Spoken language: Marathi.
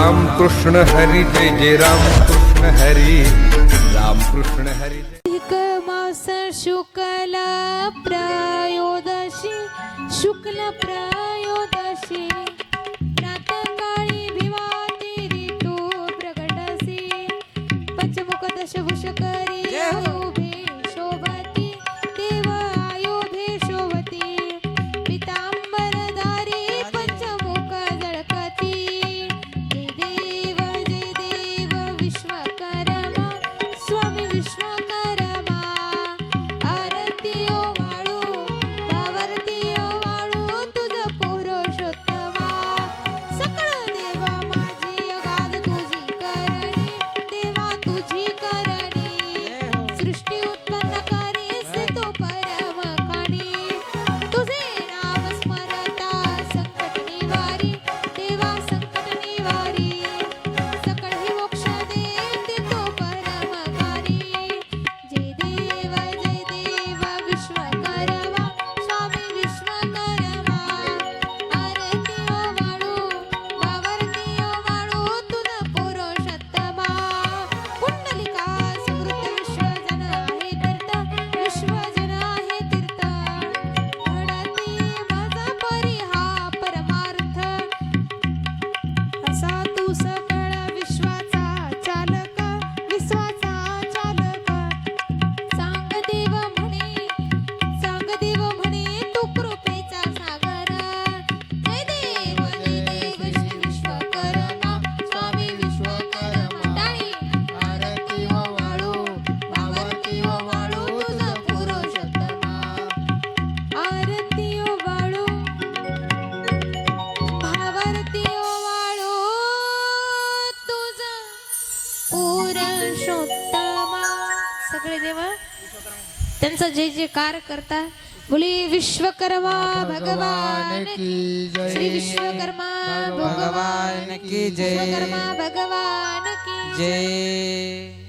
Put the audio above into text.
राम कृष्ण हरी जय जय राम कृष्ण हरी राम कृष्ण हरी मास शुक्ला प्रायोदशी शुक्ल प्रायोदशी. पुरुषोत्तमा सगळे देवा त्यांचं जे जे कार करता बोली विश्वकर्मा भगवान की जय. श्री विश्वकर्मा भगवान की जय. विश्वकर्मा भगवान की जय.